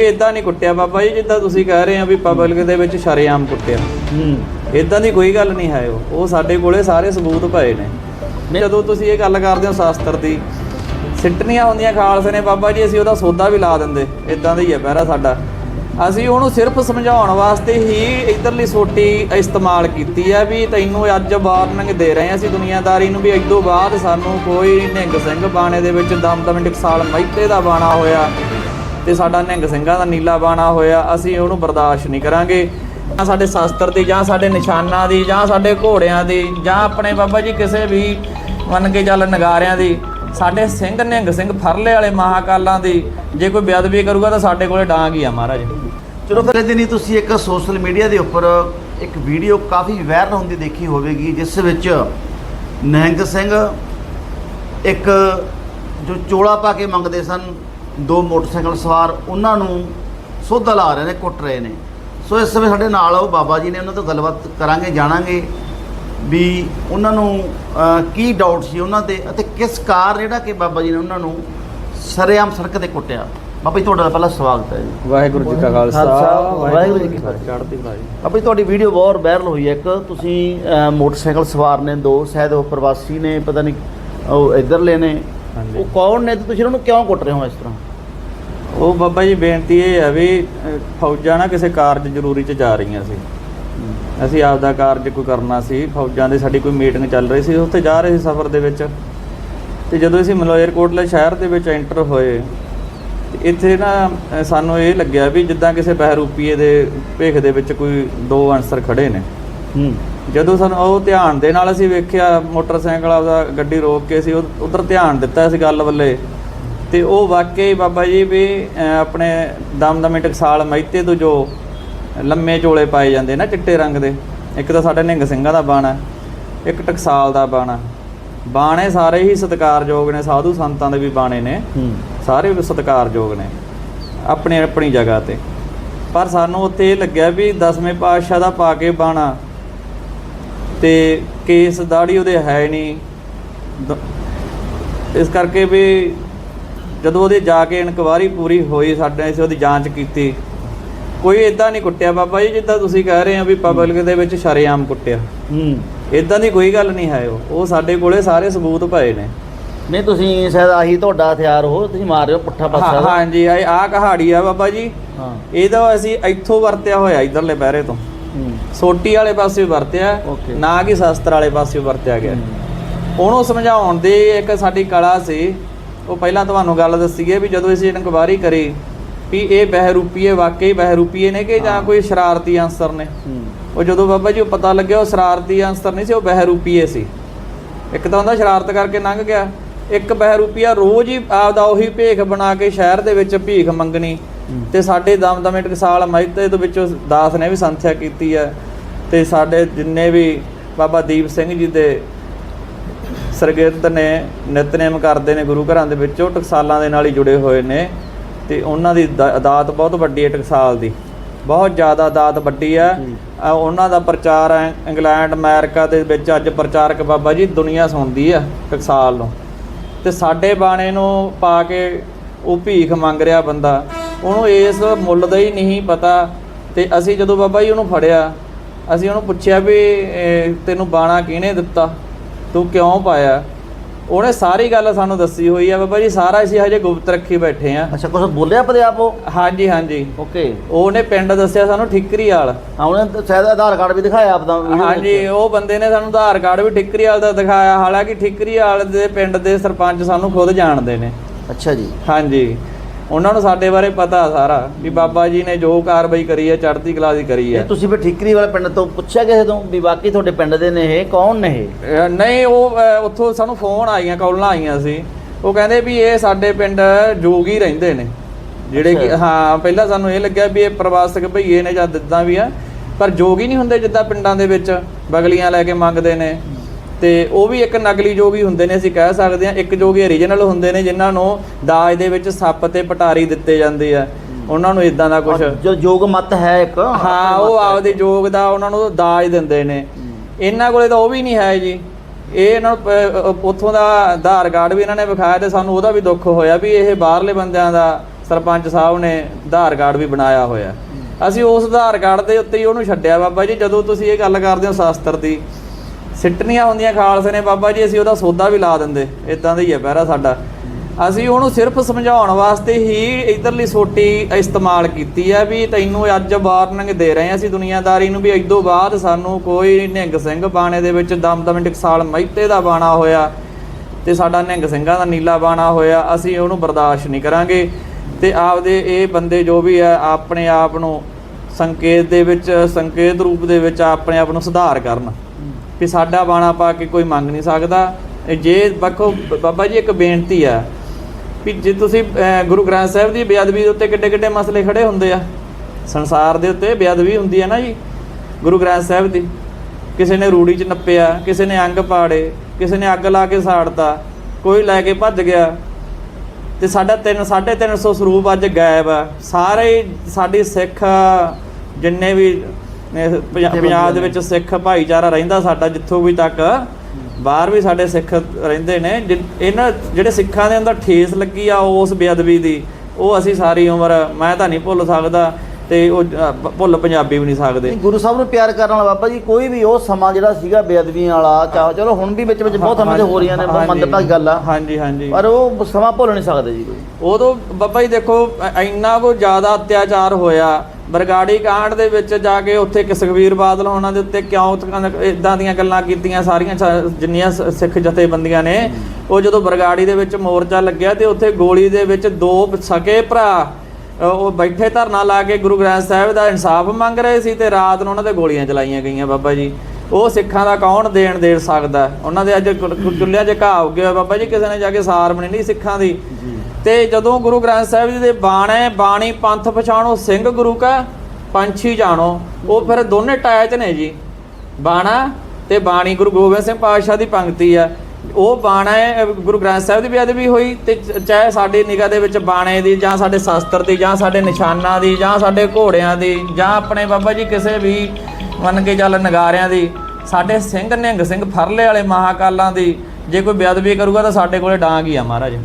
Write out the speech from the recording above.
ਇਦਾਂ ਨਹੀਂ ਕੁੱਟਿਆ ਬਾਬਾ ਜੀ ਜਿੱਦਾਂ ਤੁਸੀਂ ਕਹਿ ਰਹੇ ਆ ਵੀ ਪਬਲਿਕ ਦੇ ਵਿੱਚ ਸ਼ਰੇਆਮ ਕੁੱਟਿਆ। ਹੂੰ। ਇਦਾਂ ਦੀ ਕੋਈ ਗੱਲ ਨਹੀਂ ਹੈ ਉਹ। ਉਹ ਸਾਡੇ ਕੋਲੇ ਸਾਰੇ ਸਬੂਤ ਪਏ ਨੇ। ਜਦੋਂ ਤੁਸੀਂ ਇਹ ਗੱਲ ਕਰਦੇ ਹੋ ਸ਼ਾਸਤਰ ਦੀ ਸਿੱਟਣੀਆਂ ਹੁੰਦੀਆਂ ਖਾਲਸੇ ਨੇ ਬਾਬਾ ਜੀ ਅਸੀਂ ਉਹਦਾ ਸੌਦਾ ਵੀ ਲਾ ਦਿੰਦੇ। ਇਦਾਂ ਦਾ ਹੀ ਹੈ ਪਹਿਰਾ ਸਾਡਾ। ਅਸੀਂ ਉਹਨੂੰ ਸਿਰਫ ਸਮਝਾਉਣ ਵਾਸਤੇ ਹੀ ਇਧਰਲੀ ਸੋਟੀ ਇਸਤੇਮਾਲ ਕੀਤੀ ਹੈ ਵੀ ਤੈਨੂੰ ਅੱਜ ਵਾਰਨਿੰਗ ਦੇ ਰਹੇ ਹਾਂ ਅਸੀਂ ਦੁਨੀਆਦਾਰੀ ਨੂੰ ਵੀ ਇਸ ਤੋਂ ਬਾਅਦ ਸਾਨੂੰ ਕੋਈ ਨਿਹੰਗ ਸਿੰਘ ਬਾਣੇ ਦੇ ਵਿੱਚ ਦਮਦਮ ਟਕਸਾਲ ਮਹਿਤੇ ਦਾ ਬਾਣਾ ਹੋਇਆ। ਤੇ ਸਾਡਾ ਨਿਹੰਗ ਸਿੰਘਾਂ ਦਾ ਨੀਲਾ ਬਾਣਾ ਹੋਇਆ, ਅਸੀਂ ਉਹਨੂੰ ਬਰਦਾਸ਼ਤ ਨਹੀਂ ਕਰਾਂਗੇ। ਜਾਂ ਸਾਡੇ ਸ਼ਾਸਤਰ ਦੀ, ਜਾਂ ਸਾਡੇ ਨਿਸ਼ਾਨਾਂ ਦੀ, ਜਾਂ ਸਾਡੇ ਘੋੜਿਆਂ ਦੀ, ਜਾਂ ਆਪਣੇ ਬਾਬਾ ਜੀ ਕਿਸੇ ਵੀ ਮੰਨ ਕੇ ਚੱਲ ਨਗਾਰਿਆਂ ਦੀ, ਸਾਡੇ ਸਿੰਘ ਨਿਹੰਗ ਸਿੰਘ ਫਰਲੇ ਵਾਲੇ ਮਹਾਕਾਲਾਂ ਦੀ, ਜੇ ਕੋਈ ਬੇਅਦਬੀ ਕਰੂਗਾ ਤਾਂ ਸਾਡੇ ਕੋਲੇ ਡਾਂਗ ਹੀ ਆ ਮਹਾਰਾਜ। ਚਲੋ ਫਿਰ ਦਿਨੀ ਤੁਸੀਂ ਇੱਕ ਸੋਸ਼ਲ ਮੀਡੀਆ ਦੇ ਉੱਪਰ ਇੱਕ ਵੀਡੀਓ ਕਾਫੀ ਵਾਇਰਲ ਹੁੰਦੀ ਦੇਖੀ ਹੋਵੇਗੀ, ਜਿਸ ਵਿੱਚ ਨਿਹੰਗ ਸਿੰਘ ਇੱਕ ਜੋ ਚੋਲਾ ਪਾ ਕੇ ਮੰਗਦੇ ਸਨ ਦੋ ਮੋਟਰਸਾਈਕਲ ਸਵਾਰ ਉਹਨਾਂ ਨੂੰ ਸੋਧਾ ਲਾ ਰਹੇ ਨੇ ਕੁੱਟ ਰਹੇ ਨੇ। ਸੋ ਇਸ ਸਮੇਂ ਸਾਡੇ ਨਾਲ ਉਹ ਬਾਬਾ ਜੀ ਨੇ ਉਹਨਾਂ ਤੋਂ ਗੱਲਬਾਤ ਕਰਾਂਗੇ ਜਾਣਾਂਗੇ ਵੀ ਉਹਨਾਂ ਨੂੰ ਕੀ ਡਾਊਟ ਸੀ ਉਹਨਾਂ ਤੇ ਅਤੇ ਕਿਸ ਕਾਰ ਜਿਹੜਾ ਕਿ ਬਾਬਾ ਜੀ ਨੇ ਉਹਨਾਂ ਨੂੰ ਸਰੇਆਮ ਸੜਕ ਤੇ ਕੁੱਟਿਆ। ਬਾਬਾ ਜੀ ਤੁਹਾਡਾ ਪਹਿਲਾ ਸਵਾਗਤ ਹੈ ਜੀ। ਵਾਹਿਗੁਰੂ ਜੀ ਕਾ ਖਾਲਸਾ ਵਾਹਿਗੁਰੂ ਜੀ ਕੀ ਫਤਿਹ। ਚੜ੍ਹਦੀ ਕਲਾ ਜੀ। ਆਪਣੀ ਤੁਹਾਡੀ ਵੀਡੀਓ ਬਹੁਤ ਵਾਇਰਲ ਹੋਈ ਹੈ। ਇੱਕ ਤੁਸੀਂ ਮੋਟਰਸਾਈਕਲ ਸਵਾਰ ਨੇ ਦੋ ਸ਼ਾਇਦ ਉਹ ਪ੍ਰਵਾਸੀ ਨੇ ਪਤਾ ਨਹੀਂ ਉਹ ਇੱਧਰਲੇ ਨੇ। ਉਹ ਕੌਣ ਨੇ ਤੇ ਤੁਸੀਂ ਉਹਨਾਂ ਨੂੰ ਕਿਉਂ ਕੁੱਟ ਰਹੇ ਹੋ ਇਸ ਤਰ੍ਹਾਂ? ਉਹ ਬਾਬਾ ਜੀ ਬੇਨਤੀ ਇਹ ਹੈ ਵੀ ਫੌਜਾਂ ਨਾ ਕਿਸੇ ਕਾਰਜ ਜ਼ਰੂਰੀ 'ਚ ਜਾ ਰਹੀਆਂ ਸੀ। ਅਸੀਂ ਆਪਦਾ ਕਾਰਜ ਕੋਈ ਕਰਨਾ ਸੀ ਫੌਜਾਂ ਦੇ ਸਾਡੀ ਕੋਈ ਮੀਟਿੰਗ ਚੱਲ ਰਹੀ ਸੀ ਉੱਥੇ ਜਾ ਰਹੇ ਸੀ ਸਫ਼ਰ ਦੇ ਵਿੱਚ। ਤੇ ਜਦੋਂ ਅਸੀਂ ਮਲੋਇਰਕੋਟਲੇ ਸ਼ਹਿਰ ਦੇ ਵਿੱਚ ਐਂਟਰ ਹੋਏ ਇੱਥੇ ਨਾ ਸਾਨੂੰ ਇਹ ਲੱਗਿਆ ਵੀ ਜਿੱਦਾਂ ਕਿਸੇ ਬਹਿਰੂਪੀਏ ਦੇ ਭੇਖ ਦੇ ਵਿੱਚ ਕੋਈ ਦੋ ਅਨਸਰ ਖੜੇ ਨੇ। ਹੂੰ। ਜਦੋਂ ਸਾਨੂੰ ਉਹ ਧਿਆਨ ਦੇ ਨਾਲ ਅਸੀਂ ਵੇਖਿਆ ਮੋਟਰਸਾਈਕਲ ਆਪਦਾ ਗੱਡੀ ਰੋਕ ਕੇ ਅਸੀਂ ਉਧਰ ਧਿਆਨ ਦਿੱਤਾ ਇਸ ਗੱਲ ਵੱਲੇ। ਤੇ ਉਹ ਵਾਕਈ ਬਾਬਾ ਜੀ ਵੀ ਆਪਣੇ ਦਮਦਮੇ ਟਕਸਾਲ ਮਹਿਤੇ ਤੋਂ ਜੋ ਲੰਮੇ ਚੋਲੇ ਪਾਏ ਜਾਂਦੇ ਨਾ ਚਿੱਟੇ ਰੰਗ ਦੇ ਇੱਕ ਤਾਂ ਸਾਡੇ ਨਿਹੰਗ ਸਿੰਘਾਂ ਦਾ ਬਾਣਾ ਇੱਕ ਟਕਸਾਲ ਦਾ ਬਾਣਾ ਬਾਣੇ ਸਾਰੇ ਹੀ ਸਤਿਕਾਰਯੋਗ ਨੇ ਸਾਧੂ ਸੰਤਾਂ ਦੇ ਵੀ ਬਾਣੇ ਨੇ ਹੂੰ। ਸਾਰੇ ਸਤਿਕਾਰਯੋਗ ਨੇ ਆਪਣੀ ਆਪਣੀ ਜਗ੍ਹਾ ਤੇ। ਪਰ ਸਾਨੂੰ ਉੱਥੇ ਇਹ ਲੱਗਿਆ ਵੀ ਦਸਵੇਂ ਪਾਤਸ਼ਾਹ ਦਾ ਪਾ ਕੇ ਬਾਣਾ ਤੇ ਕੇਸ ਦਾੜੀ ਉਹਦੇ ਹੈ ਨਹੀਂ। ਇਸ ਕਰਕੇ ਵੀ ਜਦੋਂ ਉਹਦੇ ਜਾ ਕੇ ਇਨਕੁਆਰੀ ਪੂਰੀ ਹੋਈ ਸਾਡੇ ਅਸੀਂ ਉਹਦੀ ਜਾਂਚ ਕੀਤੀ। ਕੋਈ ਇਦਾਂ ਨਹੀਂ ਕੁੱਟਿਆ ਬਾਬਾ ਜੀ ਜਿੱਦਾਂ ਤੁਸੀਂ ਕਹਿ ਰਹੇ ਆ ਵੀ ਪਬਲਿਕ ਦੇ ਵਿੱਚ ਸ਼ਰੇਆਮ ਕੁੱਟਿਆ। ਹੂੰ। ਇਦਾਂ ਦੀ ਕੋਈ ਗੱਲ ਨਹੀਂ ਹੈ ਉਹ। ਉਹ ਸਾਡੇ ਕੋਲੇ ਸਾਰੇ ਸਬੂਤ ਪਏ ਨੇ। ਨਹੀਂ ਤੁਸੀਂ ਸ਼ਾਇਦ ਆਹੀ ਤੁਹਾਡਾ ਹਥਿਆਰ ਹੋ ਤੁਸੀਂ ਮਾਰ ਰਹੇ ਹੋ ਪੁੱਠਾ ਹਾਂ ਪਾਸਾ ਦਾ। ਹਾਂਜੀ ਆ ਆ ਕਹਾੜੀ ਆ ਬਾਬਾ ਜੀ। ਹਾਂ। ਇਹਦਾ ਅਸੀਂ ਇੱਥੋਂ ਵਰਤਿਆ ਹੋਇਆ ਇਧਰਲੇ ਪਹਿਰੇ ਤੋਂ। ਹੂੰ। ਸੋਟੀ ਵਾਲੇ ਪਾਸੇ ਵਰਤਿਆ. ਨਾ ਕਿ ਸ਼ਸਤਰ ਵਾਲੇ ਪਾਸੇ ਵਰਤਿਆ ਗਿਆ। ਹੂੰ। ਉਹਨੂੰ ਸਮਝਾਉਣ ਦੀ ਇੱਕ ਸਾਡੀ ਕਲਾ ਸੀ ਉਹ ਪਹਿਲਾਂ ਤੁਹਾਨੂੰ ਗੱਲ ਦੱਸੀਏ ਵੀ ਜਦੋਂ ਅਸੀਂ ਇਨਕੁਆਰੀ ਕਰੀ ਵੀ ਇਹ ਬਹਿਰੂਪੀਏ ਵਾਕਈ ਬਹਿਰੂਪੀਏ ਨੇ ਕਿ ਜਾਂ ਹਾਂ। ਕੋਈ ਸ਼ਰਾਰਤੀ ਅਨਸਰ ਨੇ? ਹੂੰ। ਉਹ ਜਦੋਂ ਬਾਬਾ ਜੀ ਉਹ ਪਤਾ ਲੱਗਿਆ ਉਹ ਸ਼ਰਾਰਤੀ ਅਨਸਰ ਨਹੀਂ ਸੀ ਉਹ ਬਹਿਰੂਪੀਏ ਸੀ। ਇੱਕ ਤਾਂ ਹੁੰਦਾ ਸ਼ਰਾਰਤ ਕਰਕੇ ਲੰਘ ਗਿਆ। ਇੱਕ ਬਹਿਰੂਪੀਆ ਰੋਜ਼ ਹੀ ਆਪਦਾ ਉਹੀ ਭੇਖ ਬਣਾ ਕੇ ਸ਼ਹਿਰ ਦੇ ਵਿੱਚ ਭੀਖ ਮੰਗਣੀ ਹੂੰ। ਤੇ ਸਾਡੇ ਦਮਦਮੇ ਟਕਸਾਲ ਮਹਿਤੇ ਦੇ ਵਿੱਚੋਂ ਦਾਸ ਨੇ ਵੀ ਸੰਥਿਆ ਕੀਤੀ ਹੈ। ਤੇ ਸਾਡੇ ਜਿੰਨੇ ਵੀ ਬਾਬਾ ਦੀਪ ਸਿੰਘ ਜੀ ਦੇ ਸਰਗਿਰਦ ਨੇ ਨਿਤਨੇਮ ਕਰਦੇ ਨੇ ਗੁਰੂ ਘਰਾਂ ਦੇ ਵਿੱਚ ਉਹ ਟਕਸਾਲਾਂ ਦੇ ਨਾਲ ਹੀ ਜੁੜੇ ਹੋਏ ਨੇ ਤੇ ਉਹਨਾਂ ਦੀ ਦਾਤ ਬਹੁਤ ਵੱਡੀ ਹੈ ਟਕਸਾਲ ਦੀ। ਬਹੁਤ ਜ਼ਿਆਦਾ ਦਾਤ ਵੱਡੀ ਹੈ। ਉਹਨਾਂ ਦਾ ਪ੍ਰਚਾਰ ਹੈ ਇੰਗਲੈਂਡ ਅਮਰੀਕਾ ਦੇ ਵਿੱਚ ਅੱਜ ਪ੍ਰਚਾਰਕ ਬਾਬਾ ਜੀ ਦੁਨੀਆ ਸੁਣਦੀ ਆ ਟਕਸਾਲ ਨੂੰ। ਤੇ ਸਾਡੇ ਬਾਣੇ ਨੂੰ ਪਾ ਕੇ ਉਹ ਭੀਖ ਮੰਗ ਰਿਹਾ ਬੰਦਾ ਉਹਨੂੰ ਇਸ ਮੁੱਲ ਦਾ ਹੀ ਨਹੀਂ ਪਤਾ। ਤੇ ਅਸੀਂ ਜਦੋਂ ਬਾਬਾ ਜੀ ਉਹਨੂੰ ਫੜਿਆ ਅਸੀਂ ਉਹਨੂੰ ਪੁੱਛਿਆ ਵੀ ਤੈਨੂੰ ਬਾਣਾ ਕਿਹਨੇ ਦਿੱਤਾ? ਤੂੰ ਕਿਉਂ ਪਾਇਆ? ਉਹਨੇ ਸਾਰੀ ਗੱਲ ਸਾਨੂੰ ਦੱਸੀ ਹੋਈ ਆ ਬਾਬਾ ਜੀ ਸਾਰਾ ਅਸੀਂ ਹਜੇ ਗੁਪਤ ਰੱਖੀ ਬੈਠੇ ਆ। ਅੱਛਾ ਕੁਝ ਬੋਲਿਆ ਪਦੇ ਆਪ ਉਹ? ਹਾਂਜੀ ਹਾਂਜੀ। ਓਕੇ। ਉਹਨੇ ਪਿੰਡ ਦੱਸਿਆ ਸਾਨੂੰ ਠਿਕਰੀ ਵਾਲ ਹਾਂ ਉਹਨੇ ਸ਼ਾਇਦ ਆਧਾਰ ਕਾਰਡ ਵੀ ਦਿਖਾਇਆ ਆਪਦਾ video ਹਾਂਜੀ। ਉਹ ਬੰਦੇ ਨੇ ਸਾਨੂੰ ਆਧਾਰ ਕਾਰਡ ਵੀ ਠਿਕਰੀਵਾਲ ਦਾ ਦਿਖਾਇਆ। ਹਾਲਾਂਕਿ ਠਿਕਰੀਵਾਲ ਦੇ ਪਿੰਡ ਦੇ ਸਰਪੰਚ ਸਾਨੂੰ ਖੁਦ ਜਾਣਦੇ ਨੇ। ਅੱਛਾ ਜੀ। ਹਾਂਜੀ। ਉਹਨਾਂ ਨੂੰ ਸਾਡੇ ਬਾਰੇ ਪਤਾ ਸਾਰਾ ਵੀ ਬਾਬਾ ਜੀ ਨੇ ਜੋ ਕਾਰਵਾਈ ਕਰੀ ਹੈ ਚੜ੍ਹਦੀ ਕਲਾ ਦੀ ਕਰੀ ਹੈ। ਤੁਸੀਂ ਫਿਰ ਠੀਕਰੀ ਵਾਲੇ ਪਿੰਡ ਤੋਂ ਪੁੱਛਿਆ ਕਿਸੇ ਤੋਂ ਵੀ ਵਾਕਈ ਤੁਹਾਡੇ ਪਿੰਡ ਦੇ ਨੇ ਇਹ? ਕੌਣ ਨੇ ਇਹ? ਨਹੀਂ ਉਹ ਉੱਥੋਂ ਸਾਨੂੰ ਫੋਨ ਆਈਆਂ ਕਾਲਾਂ ਆਈਆਂ ਸੀ। ਉਹ ਕਹਿੰਦੇ ਵੀ ਇਹ ਸਾਡੇ ਪਿੰਡ ਜੋਗੀ ਰਹਿੰਦੇ ਨੇ। ਜਿਹੜੇ ਕਿ। ਹਾਂ ਪਹਿਲਾਂ ਸਾਨੂੰ ਇਹ ਲੱਗਿਆ ਵੀ ਇਹ ਪ੍ਰਵਾਸਕ ਭਈਏ ਨੇ ਜਾਂ ਦਿੱਦਾਂ ਵੀ ਆ ਪਰ ਜੋਗੀ ਨਹੀਂ ਹੁੰਦੇ ਜਿੱਦਾਂ ਪਿੰਡਾਂ ਦੇ ਵਿੱਚ। ਬਗਲੀਆਂ ਲੈ ਕੇ ਮੰਗਦੇ ਨੇ। ਤੇ ਉਹ ਵੀ ਇੱਕ ਨਕਲੀ ਜੋਗੀ ਹੁੰਦੇ ਨੇ ਅਸੀਂ ਕਹਿ ਸਕਦੇ ਹਾਂ ਇੱਕ ਜੋਗੀ ਓਰੀਜਨਲ ਹੁੰਦੇ ਨੇ ਜਿਨ੍ਹਾਂ ਨੂੰ ਦਾਜ ਦੇ ਵਿੱਚ ਸੱਪ ਤੇ ਪਟਾਰੀ ਦਿੱਤੇ ਜਾਂਦੇ ਆ। ਉਹਨਾਂ ਨੂੰ ਇਦਾਂ ਦਾ ਕੁਝ ਜੋ ਯੋਗ ਮਤ ਹੈ ਇੱਕ ਹਾਂ ਉਹ ਆਪਦੇ ਜੋਗ ਦਾ ਉਹਨਾਂ ਨੂੰ ਦਾਜ ਦਿੰਦੇ ਨੇ। ਇਹਨਾਂ ਕੋਲੇ ਤਾਂ ਉਹ ਵੀ ਨਹੀਂ ਹੈ ਜੀ। ਇਹ ਇਹਨਾਂ ਨੂੰ ਉੱਥੋਂ ਦਾ ਆਧਾਰ ਕਾਰਡ ਵੀ ਇਹਨਾਂ ਨੇ ਵਿਖਾਇਆ ਤੇ ਸਾਨੂੰ ਉਹਦਾ ਵੀ ਦੁੱਖ ਹੋਇਆ ਵੀ ਇਹ ਬਾਹਰਲੇ ਬੰਦਿਆਂ ਦਾ ਸਰਪੰਚ ਸਾਹਿਬ ਨੇ ਆਧਾਰ ਕਾਰਡ ਵੀ ਬਣਾਇਆ ਹੋਇਆ। ਅਸੀਂ ਉਸ ਆਧਾਰ ਕਾਰਡ ਦੇ ਉੱਤੇ ਹੀ ਉਹਨੂੰ ਛੱਡਿਆ ਬਾਬਾ ਜੀ ਜਦੋਂ ਤੁਸੀਂ ਇਹ ਗੱਲ ਕਰਦੇ ਹੋ ਸ਼ਾਸਤਰ ਦੀ ਸਿੱਟਣੀਆਂ ਹੁੰਦੀਆਂ ਖਾਲਸੇ ਨੇ ਬਾਬਾ ਜੀ, ਅਸੀਂ ਉਹਦਾ ਸੌਦਾ ਵੀ ਲਾ ਦਿੰਦੇ। ਇਦਾਂ ਦਾ ਹੀ ਹੈ ਪਹਿਰਾ ਸਾਡਾ। ਅਸੀਂ ਉਹਨੂੰ ਸਿਰਫ ਸਮਝਾਉਣ ਵਾਸਤੇ ਹੀ ਇਧਰਲੀ ਸੋਟੀ ਇਸਤੇਮਾਲ ਕੀਤੀ ਹੈ ਵੀ ਤੈਨੂੰ ਅੱਜ ਵਾਰਨਿੰਗ ਦੇ ਰਹੇ ਹਾਂ ਅਸੀਂ ਦੁਨੀਆਦਾਰੀ ਨੂੰ ਵੀ ਇਦੋਂ ਬਾਅਦ ਸਾਨੂੰ ਕੋਈ ਨਿਹੰਗ ਸਿੰਘ ਬਾਣੇ ਦੇ ਵਿੱਚ ਦਮਦਮ ਟਕਸਾਲ ਮਹਿਤੇ ਦਾ ਬਾਣਾ ਹੋਇਆ ਤੇ ਸਾਡਾ ਨਿਹੰਗ ਸਿੰਘਾਂ ਦਾ ਨੀਲਾ ਬਾਣਾ ਹੋਇਆ, ਅਸੀਂ ਉਹਨੂੰ ਬਰਦਾਸ਼ਤ ਨਹੀਂ ਕਰਾਂਗੇ। ਤੇ ਆਪਦੇ ਇਹ ਬੰਦੇ ਜੋ ਵੀ ਆ, ਆਪਣੇ ਆਪ ਨੂੰ ਸੰਕੇਤ ਦੇ ਵਿੱਚ, ਸੰਕੇਤ ਰੂਪ ਦੇ ਵਿੱਚ ਆਪਣੇ ਆਪ ਨੂੰ ਸੁਧਾਰ ਕਰਨ। ਵੀ ਸਾਡਾ ਬਾਣਾ ਪਾ ਕੇ ਕੋਈ ਮੰਗ ਨਹੀਂ ਸਕਦਾ। ਇਹ ਜੇ ਬੱਖੋ ਬਾਬਾ ਜੀ, ਇੱਕ ਬੇਨਤੀ ਆ ਵੀ ਜੇ ਤੁਸੀਂ ਗੁਰੂ ਗ੍ਰੰਥ ਸਾਹਿਬ ਦੀ ਬੇਅਦਬੀ ਦੇ ਉੱਤੇ ਕਿੱਡੇ ਕਿੱਡੇ ਮਸਲੇ ਖੜੇ ਹੁੰਦੇ ਆ, ਸੰਸਾਰ ਦੇ ਉੱਤੇ ਬੇਅਦਬੀ ਹੁੰਦੀ ਹੈ ਨਾ ਜੀ, ਗੁਰੂ ਗ੍ਰੰਥ ਸਾਹਿਬ ਦੀ। ਕਿਸੇ ਨੇ ਰੂੜੀ 'ਚ ਨੱਪਿਆ, ਕਿਸੇ ਨੇ ਅੰਗ ਪਾੜੇ, ਕਿਸੇ ਨੇ ਅੱਗ ਲਾ ਕੇ ਸਾੜਤਾ, ਕੋਈ ਲੈ ਕੇ ਭੱਜ ਗਿਆ। ਤੇ ਸਾਡਾ 3 350 ਸਰੂਪ ਅੱਜ ਗਾਇਬ ਆ। ਸਾਰੇ ਸਾਡੀ ਸਿੱਖ ਜਿੰਨੇ ਵੀ ਪੰਜਾਬ ਦੇ ਵਿੱਚ ਸਿੱਖ ਭਾਈਚਾਰਾ ਰਹਿੰਦਾ ਸਾਡਾ ਜਿੱਥੋਂ ਵੀ ਤੱਕ। ਬਾਹਰ ਵੀ ਸਾਡੇ ਸਿੱਖ ਰਹਿੰਦੇ ਨੇ। ਇਹਨਾਂ ਜਿਹੜੇ ਸਿੱਖਾਂ ਦੇ ਅੰਦਰ ਠੇਸ ਲੱਗੀ ਆ ਉਸ ਬੇਅਦਬੀ ਦੀ ਉਹ ਅਸੀਂ ਸਾਰੀ ਉਮਰ ਮੈਂ ਤਾਂ ਨਹੀਂ ਭੁੱਲ ਸਕਦਾ। ਤੇ ਉਹ ਅ, ਭੁੱਲ ਪੰਜਾਬੀ ਵੀ ਨਹੀਂ ਸਕਦੇ। ਨਹੀਂ, ਗੁਰੂ ਸਾਹਿਬ ਨੂੰ ਪਿਆਰ ਕਰਨ ਵਾਲਾ ਬਾਬਾ ਜੀ ਕੋਈ ਵੀ ਉਹ ਸਮਾਂ ਜਿਹੜਾ ਸੀਗਾ ਬੇਅਦਬੀਆਂ ਵਾਲਾ ਚਾਹੋ ਚਲੋ ਹੁਣ ਵੀ ਵਿੱਚ ਵਿੱਚ ਬਹੁਤ ਤੇ ਹੋ ਰਹੀਆਂ ਨੇ ਬਹੁਤ ਹਾਂਜੀ, ਮੰਦਭਾਗੀ ਗੱਲ ਆ। ਹਾਂਜੀ ਹਾਂਜੀ। ਪਰ ਉਹ ਸਮਾਂ ਭੁੱਲ ਨਹੀਂ ਸਕਦੇ ਜੀ ਕੋਈ। ਉਦੋਂ ਬੱਬਾ ਜੀ ਦੇਖੋ ਅ- ਇੰਨਾ ਕੋ ਜ਼ਿਆਦਾ ਅਤਿਆਚਾਰ ਹੋਇਆ ਬਰਗਾੜੀ ਕਾਂਡ ਦੇ ਵਿੱਚ ਜਾ ਕੇ ਉੱਥੇ ਕਿ ਸੁਖਬੀਰ ਬਾਦਲ ਹੋਣਾ ਦੇ ਉੱਤੇ ਕਿਉਂ ਇਦਾਂ ਦੀਆਂ ਗੱਲਾਂ ਕੀਤੀਆਂ ਸਾਰੀਆਂ ਸ- ਜਿੰਨੀਆਂ ਸ- ਸਿੱਖ ਜਥੇਬੰਦੀਆਂ ਨੇ ਉਹ ਜਦੋਂ ਬਰਗਾੜੀ ਦੇ ਵਿੱਚ ਮੋਰਚਾ ਲੱਗਿਆ ਤੇ ਉੱਥੇ ਗੋਲੀ ਦੇ ਵਿੱਚ ਦੋ ਸਕੇ ਭਰਾ। ਉਹ ਬੈਠੇ ਧਰਨਾ ਲਾ ਕੇ ਗੁਰੂ ਗ੍ਰੰਥ ਸਾਹਿਬ ਦਾ ਇਨਸਾਫ ਮੰਗ ਰਹੇ ਸੀ ਤੇ ਰਾਤ ਨੂੰ ਉਹਨਾਂ ਤੇ ਗੋਲੀਆਂ ਚਲਾਈਆਂ ਗਈਆਂ ਬਾਬਾ ਜੀ। ਉਹ ਸਿੱਖਾਂ ਦਾ ਕੌਣ ਦੇਣ ਦੇ ਸਕਦਾ? ਉਹਨਾਂ ਦੇ ਅੱਜ ਚੁੱਲ੍ਹਿਆਂ 'ਚ ਘਾਹ ਹੋ ਗਿਆ ਬਾਬਾ ਜੀ ਕਿਸੇ ਨੇ ਜਾ ਕੇ ਸਾਰ ਬਣੀ ਨਹੀਂ ਸਿੱਖਾਂ ਦੀ। ਤੇ ਜਦੋਂ ਗੁਰੂ ਗ੍ਰੰਥ ਸਾਹਿਬ ਜੀ ਦੇ ਬਾਣੇ ਬਾਣੀ ਪੰਥ ਪਛਾਣੋ ਸਿੰਘ ਗੁਰੂ ਕਾ ਪੰਛੀ ਜਾਣੋ ਉਹ ਫਿਰ ਦੋਨੇ ਟਾਇਚ ਨੇ ਜੀ। ਬਾਣਾ ਤੇ ਬਾਣੀ ਗੁਰੂ ਗੋਬਿੰਦ ਸਿੰਘ ਪਾਤਸ਼ਾਹ ਦੀ ਪੰਕਤੀ ਆ। ਉਹ ਬਾਣੇ ਗੁਰੂ ਗ੍ਰੰਥ ਸਾਹਿਬ ਦੀ ਬੇਅਦਬੀ ਹੋਈ ਤੇ ਚਾਹੇ ਸਾਡੀ ਨਿਗਾਹ ਦੇ ਵਿੱਚ ਬਾਣੇ ਦੀ ਜਾਂ ਸਾਡੇ ਸ਼ਾਸਤਰ ਦੀ ਜਾਂ ਸਾਡੇ ਨਿਸ਼ਾਨਾਂ ਦੀ ਜਾਂ ਸਾਡੇ ਘੋੜਿਆਂ ਦੀ ਜਾਂ ਆਪਣੇ ਬਾਬਾ ਜੀ ਕਿਸੇ ਵੀ ਮੰਨ ਕੇ ਚੱਲ ਨਗਾਰਿਆਂ ਦੀ, ਸਾਡੇ ਸਿੰਘ ਨਿਹੰਗ ਸਿੰਘ ਫਰਲੇ ਵਾਲੇ ਮਹਾਕਾਲਾਂ ਦੀ ਜੇ ਕੋਈ ਬੇਅਦਬੀ ਕਰੂਗਾ ਤਾਂ ਸਾਡੇ ਕੋਲੇ ਡਾਂਗ ਹੀ ਆ ਮਹਾਰਾਜ।